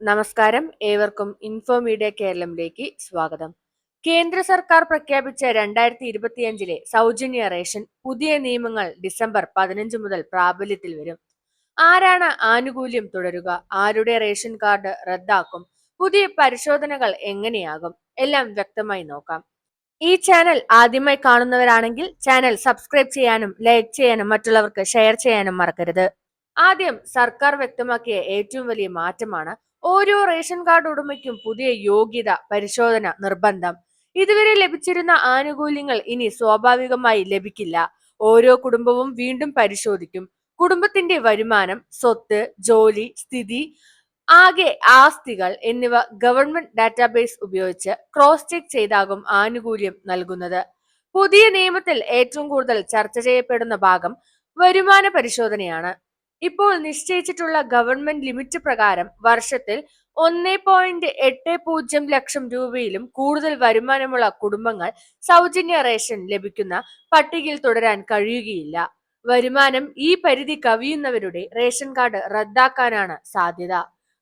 നമസ്കാരം. ഏവർക്കും ഇൻഫോമീഡിയ കേരളത്തിലേക്ക് സ്വാഗതം. കേന്ദ്ര സർക്കാർ പ്രഖ്യാപിച്ച രണ്ടായിരത്തി ഇരുപത്തിയഞ്ചിലെ സൗജന്യ റേഷൻ പുതിയ നിയമങ്ങൾ ഡിസംബർ പതിനഞ്ച് മുതൽ പ്രാബല്യത്തിൽ വരും. ആരാണ് ആനുകൂല്യം തുടരുക? ആരുടെ റേഷൻ കാർഡ് റദ്ദാക്കും? പുതിയ പരിശോധനകൾ എങ്ങനെയാകും? എല്ലാം വ്യക്തമായി നോക്കാം. ഈ ചാനൽ ആദ്യമായി കാണുന്നവരാണെങ്കിൽ ചാനൽ സബ്സ്ക്രൈബ് ചെയ്യാനും ലൈക്ക് ചെയ്യാനും മറ്റുള്ളവർക്ക് ഷെയർ ചെയ്യാനും മറക്കരുത്. ആദ്യം സർക്കാർ വ്യക്തമാക്കിയ ഏറ്റവും വലിയ മാറ്റമാണ് ഓരോ റേഷൻ കാർഡ് ഉടമയ്ക്കും പുതിയ യോഗ്യത പരിശോധന നിർബന്ധം. ഇതുവരെ ലഭിച്ചിരുന്ന ആനുകൂല്യങ്ങൾ ഇനി സ്വാഭാവികമായി ലഭിക്കില്ല. ഓരോ കുടുംബവും വീണ്ടും പരിശോധിക്കും. കുടുംബത്തിന്റെ വരുമാനം സ്വത്ത് ജോലി സ്ഥിതി ആകെ ആസ്തികൾ എന്നിവ ഗവൺമെന്റ് ഡാറ്റാബേസ് ഉപയോഗിച്ച് ക്രോസ് ചെക്ക് ചെയ്താകും ആനുകൂല്യം നൽകുന്നത്. പുതിയ നിയമത്തിൽ ഏറ്റവും കൂടുതൽ ചർച്ച ചെയ്യപ്പെടുന്ന ഭാഗം വരുമാന പരിശോധനയാണ്. ഇപ്പോൾ നിശ്ചയിച്ചിട്ടുള്ള ഗവൺമെന്റ് ലിമിറ്റ് പ്രകാരം വർഷത്തിൽ ഒന്നേ പോയിന്റ് എട്ട് പൂജ്യം ലക്ഷം രൂപയിലും കൂടുതൽ വരുമാനമുള്ള കുടുംബങ്ങൾ സൗജന്യ റേഷൻ ലഭിക്കുന്ന പട്ടികയിൽ തുടരാൻ കഴിയുകയില്ല. വരുമാനം ഈ പരിധി കവിയുന്നവരുടെ റേഷൻ കാർഡ് റദ്ദാക്കാനാണ് സാധ്യത.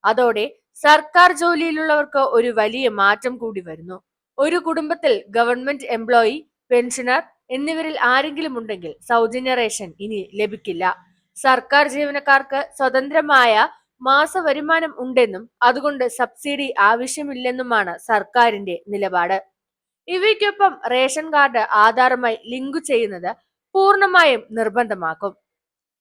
അതോടെ സർക്കാർ ജോലിയിലുള്ളവർക്ക് ഒരു വലിയ മാറ്റം കൂടി വരുന്നു. ഒരു കുടുംബത്തിൽ ഗവൺമെന്റ് എംപ്ലോയി പെൻഷനർ എന്നിവരിൽ ആരെങ്കിലും ഉണ്ടെങ്കിൽ സൗജന്യ റേഷൻ ഇനി ലഭിക്കില്ല. സർക്കാർ ജീവനക്കാർക്ക് സ്വതന്ത്രമായ മാസ വരുമാനം ഉണ്ടെന്നും അതുകൊണ്ട് സബ്സിഡി ആവശ്യമില്ലെന്നുമാണ് സർക്കാരിന്റെ നിലപാട്. ഇവയ്ക്കൊപ്പം റേഷൻ കാർഡ് ആധാറുമായി ലിങ്ക് ചെയ്യുന്നത് പൂർണമായും നിർബന്ധമാക്കും.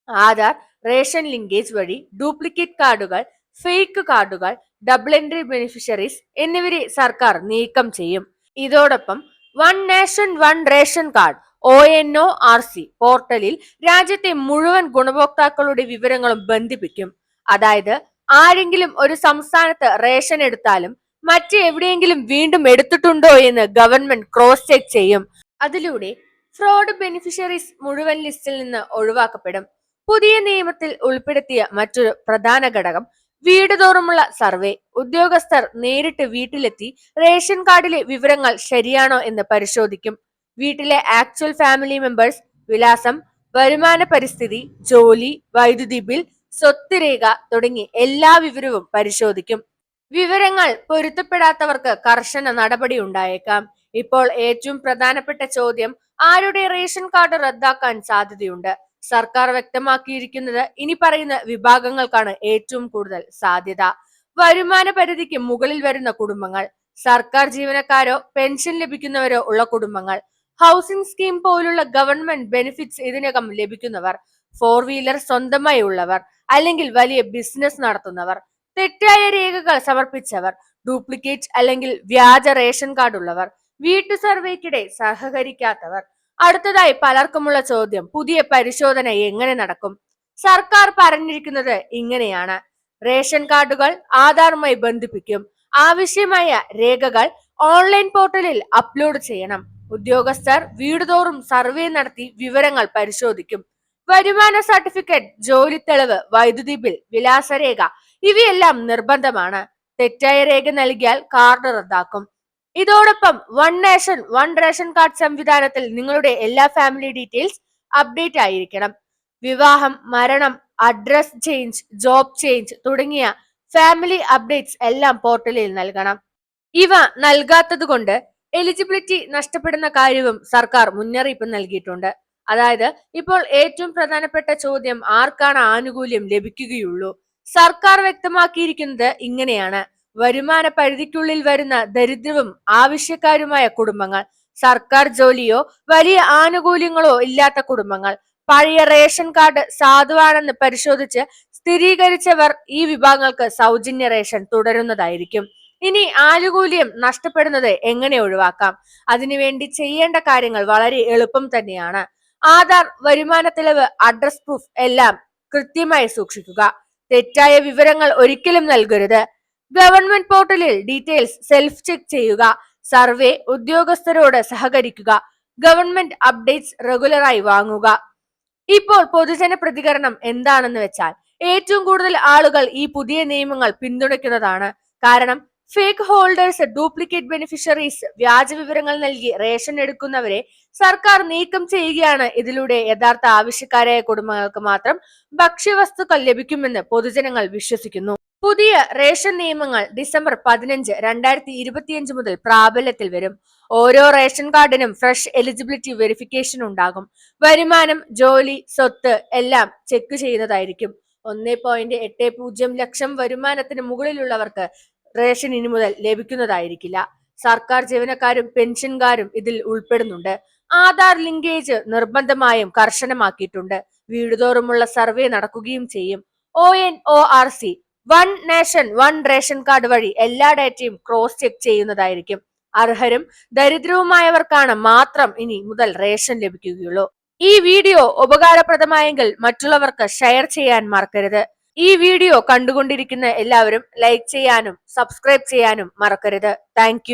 ആധാർ റേഷൻ ലിങ്കേജ് വഴി ഡ്യൂപ്ലിക്കേറ്റ് കാർഡുകൾ ഫേക്ക് കാർഡുകൾ ഡബിൾ എൻട്രി ബെനിഫിഷ്യറീസ് എന്നിവരെ സർക്കാർ നീക്കം ചെയ്യും. ഇതോടൊപ്പം one nation one ration card O N O R C പോർട്ടലിൽ രാജ്യത്തെ മുഴുവൻ ഗുണഭോക്താക്കളുടെ വിവരങ്ങളും ബന്ധിപ്പിക്കും. അതായത് ആരെങ്കിലും ഒരു സംസ്ഥാനത്ത് റേഷൻ എടുത്താലും മറ്റ് എവിടെയെങ്കിലും വീണ്ടും എടുത്തിട്ടുണ്ടോ എന്ന് ഗവൺമെന്റ് ക്രോസ് ചെക്ക് ചെയ്യും. അതിലൂടെ ഫ്രോഡ് ബെനിഫിഷ്യറീസ് മുഴുവൻ ലിസ്റ്റിൽ നിന്ന് ഒഴിവാക്കപ്പെടും. പുതിയ നിയമത്തിൽ ഉൾപ്പെടുത്തിയ മറ്റൊരു പ്രധാന ഘടകം വീട് തോറുമുള്ള സർവേ. ഉദ്യോഗസ്ഥർ നേരിട്ട് വീട്ടിലെത്തി റേഷൻ കാർഡിലെ വിവരങ്ങൾ ശരിയാണോ എന്ന് പരിശോധിക്കും. വീട്ടിലെ ആക്ച്വൽ ഫാമിലി മെമ്പേഴ്സ് വിലാസം വരുമാന പരിസ്ഥിതി ജോലി വൈദ്യുതി ബിൽ സ്വത്ത് രേഖ തുടങ്ങി എല്ലാ വിവരവും പരിശോധിക്കും. വിവരങ്ങൾ പൊരുത്തപ്പെടാത്തവർക്ക് കർശന നടപടി ഉണ്ടായേക്കാം. ഇപ്പോൾ ഏറ്റവും പ്രധാനപ്പെട്ട ചോദ്യം ആരുടെ റേഷൻ കാർഡ് റദ്ദാക്കാൻ സാധ്യതയുണ്ട്? സർക്കാർ വ്യക്തമാക്കിയിരിക്കുന്നത് ഇനി പറയുന്ന വിഭാഗങ്ങൾക്കാണ് ഏറ്റവും കൂടുതൽ സാധ്യത. വരുമാന പരിധിക്ക് മുകളിൽ വരുന്ന കുടുംബങ്ങൾ സർക്കാർ ജീവനക്കാരോ പെൻഷൻ ലഭിക്കുന്നവരോ ഉള്ള കുടുംബങ്ങൾ ഹൗസിംഗ് സ്കീം പോലുള്ള ഗവൺമെന്റ് ബെനിഫിറ്റ്സ് ഇതിനകം ലഭിക്കുന്നവർ ഫോർ വീലർ സ്വന്തമായി ഉള്ളവർ അല്ലെങ്കിൽ വലിയ ബിസിനസ് നടത്തുന്നവർ തെറ്റായ രേഖകൾ സമർപ്പിച്ചവർ ഡ്യൂപ്ലിക്കേറ്റ് അല്ലെങ്കിൽ വ്യാജ റേഷൻ കാർഡ് ഉള്ളവർ വീട്ടു സർവേക്കിടെ സഹകരിക്കാത്തവർ. അടുത്തതായി പലർക്കുമുള്ള ചോദ്യം പുതിയ പരിശോധന എങ്ങനെ നടക്കും? സർക്കാർ പറഞ്ഞിരിക്കുന്നത് ഇങ്ങനെയാണ്. റേഷൻ കാർഡുകൾ ആധാറുമായി ബന്ധിപ്പിക്കും. ആവശ്യമായ രേഖകൾ ഓൺലൈൻ പോർട്ടലിൽ അപ്ലോഡ് ചെയ്യണം. ഉദ്യോഗസ്ഥർ വീടുതോറും സർവേ നടത്തി വിവരങ്ങൾ പരിശോധിക്കും. വരുമാന സർട്ടിഫിക്കറ്റ് ജോലി തെളിവ് വൈദ്യുതി ബിൽ വിലാസരേഖ ഇവയെല്ലാം നിർബന്ധമാണ്. തെറ്റായ രേഖ നൽകിയാൽ കാർഡ് റദ്ദാക്കും. ഇതോടൊപ്പം one nation one ration card സംവിധാനത്തിൽ നിങ്ങളുടെ എല്ലാ ഫാമിലി ഡീറ്റെയിൽസ് അപ്ഡേറ്റ് ആയിരിക്കണം. വിവാഹം മരണം അഡ്രസ് ചേഞ്ച് ജോബ് ചേഞ്ച് തുടങ്ങിയ ഫാമിലി അപ്ഡേറ്റ്സ് എല്ലാം പോർട്ടലിൽ നൽകണം. ഇവ നൽകാത്തത് കൊണ്ട് എലിജിബിലിറ്റി നഷ്ടപ്പെടുന്ന കാര്യവും സർക്കാർ മുന്നറിയിപ്പ് നൽകിയിട്ടുണ്ട്. അതായത് ഇപ്പോൾ ഏറ്റവും പ്രധാനപ്പെട്ട ചോദ്യം ആർക്കാണ് ആനുകൂല്യം ലഭിക്കുകയുള്ളൂ? സർക്കാർ വ്യക്തമാക്കിയിരിക്കുന്നത് ഇങ്ങനെയാണ്. വരുമാന പരിധിക്കുള്ളിൽ വരുന്ന ദരിദ്രവും ആവശ്യക്കാരുമായ കുടുംബങ്ങൾ സർക്കാർ ജോലിയോ വലിയ ആനുകൂല്യങ്ങളോ ഇല്ലാത്ത കുടുംബങ്ങൾ. പഴയ റേഷൻ കാർഡ് സാധുവാണെന്ന് പരിശോധിച്ച് സ്ഥിരീകരിച്ചവർ ഈ വിഭാഗങ്ങൾക്ക് സൗജന്യ റേഷൻ തുടരുന്നതായിരിക്കും. ഇനി ആനുകൂല്യം നഷ്ടപ്പെടുന്നത് എങ്ങനെ ഒഴിവാക്കാം? അതിനുവേണ്ടി ചെയ്യേണ്ട കാര്യങ്ങൾ വളരെ എളുപ്പം തന്നെയാണ്. ആധാർ വരുമാന തെളിവ് അഡ്രസ് പ്രൂഫ് എല്ലാം കൃത്യമായി സൂക്ഷിക്കുക. തെറ്റായ വിവരങ്ങൾ ഒരിക്കലും നൽകരുത്. ഗവൺമെന്റ് പോർട്ടലിൽ ഡീറ്റെയിൽസ് സെൽഫ് ചെക്ക് ചെയ്യുക. സർവേ ഉദ്യോഗസ്ഥരോട് സഹകരിക്കുക. ഗവൺമെന്റ് അപ്ഡേറ്റ്സ് റെഗുലറായി വാങ്ങുക. ഇപ്പോൾ പൊതുജന പ്രതികരണം എന്താണെന്ന് വെച്ചാൽ ഏറ്റവും കൂടുതൽ ആളുകൾ ഈ പുതിയ നിയമങ്ങൾ പിന്തുണയ്ക്കുന്നതാണ്. കാരണം ഫേക്ക് ഹോൾഡേഴ്സ് ഡ്യൂപ്ലിക്കേറ്റ് ബെനിഫിഷ്യറീസ് വ്യാജ വിവരങ്ങൾ നൽകി റേഷൻ എടുക്കുന്നവരെ സർക്കാർ നീക്കം ചെയ്യുകയാണ്. ഇതിലൂടെ യഥാർത്ഥ ആവശ്യക്കാരായ കുടുംബങ്ങൾക്ക് മാത്രം ഭക്ഷ്യവസ്തുക്കൾ ലഭിക്കുമെന്ന് പൊതുജനങ്ങൾ വിശ്വസിക്കുന്നു. പുതിയ റേഷൻ നിയമങ്ങൾ ഡിസംബർ പതിനഞ്ച് രണ്ടായിരത്തി ഇരുപത്തിയഞ്ച് മുതൽ പ്രാബല്യത്തിൽ വരും. ഓരോ റേഷൻ കാർഡിനും ഫ്രഷ് എലിജിബിലിറ്റി വെരിഫിക്കേഷൻ ഉണ്ടാകും. വരുമാനം ജോലി സ്വത്ത് എല്ലാം ചെക്ക് ചെയ്യുന്നതായിരിക്കും. ഒന്നേ പോയിന്റ് എട്ട് പൂജ്യം ലക്ഷം വരുമാനത്തിന് മുകളിലുള്ളവർക്ക് റേഷൻ ഇനി മുതൽ ലഭിക്കുന്നതായിരിക്കില്ല. സർക്കാർ ജീവനക്കാരും പെൻഷൻകാരും ഇതിൽ ഉൾപ്പെടുന്നുണ്ട്. ആധാർ ലിങ്കേജ് നിർബന്ധമായും കർശനമാക്കിയിട്ടുണ്ട്. വീടുതോറുമുള്ള സർവേ നടക്കുകയും ചെയ്യും. O N O R C one nation one ration card വഴി എല്ലാ ഡാറ്റയും ക്രോസ് ചെക്ക് ചെയ്യുന്നതായിരിക്കും. അർഹരും ദരിദ്രവുമായവർക്കാണ് മാത്രം ഇനി മുതൽ റേഷൻ ലഭിക്കുകയുള്ളൂ. ഈ വീഡിയോ ഉപകാരപ്രദമായെങ്കിൽ മറ്റുള്ളവർക്ക് ഷെയർ ചെയ്യാൻ മറക്കരുത്. ഈ വീഡിയോ കണ്ടുകൊണ്ടിരിക്കുന്ന എല്ലാവരും ലൈക്ക് ചെയ്യാനും സബ്സ്ക്രൈബ് ചെയ്യാനും മറക്കരുത്. താങ്ക്